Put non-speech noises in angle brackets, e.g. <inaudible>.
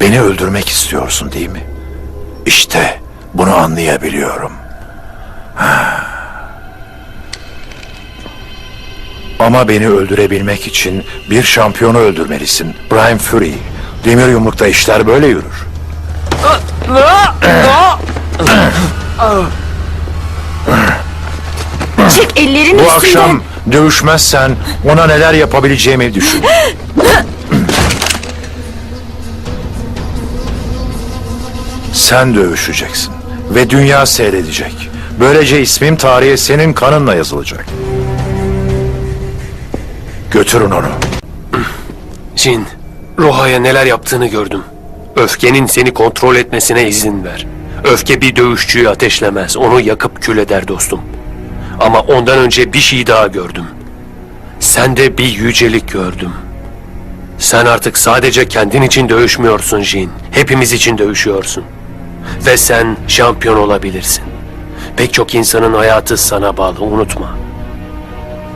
Beni öldürmek istiyorsun değil mi? İşte bunu anlayabiliyorum. Ha. <sighs> Ama beni öldürebilmek için bir şampiyonu öldürmelisin. Brian Fury. Demir yumrukta işler böyle yürür. Çek ellerini Bu üstünden. akşam dövüşmezsen ona neler yapabileceğimi düşün. <laughs> Sen dövüşeceksin ve dünya seyredecek. Böylece ismim tarihe senin kanınla yazılacak. Götürün onu. Jin, Roha'ya neler yaptığını gördüm. Öfkenin seni kontrol etmesine izin ver. Öfke bir dövüşçüyü ateşlemez, onu yakıp kül eder dostum. Ama ondan önce bir şey daha gördüm. Sende bir yücelik gördüm. Sen artık sadece kendin için dövüşmüyorsun Jin. Hepimiz için dövüşüyorsun. Ve sen şampiyon olabilirsin. Pek çok insanın hayatı sana bağlı, unutma.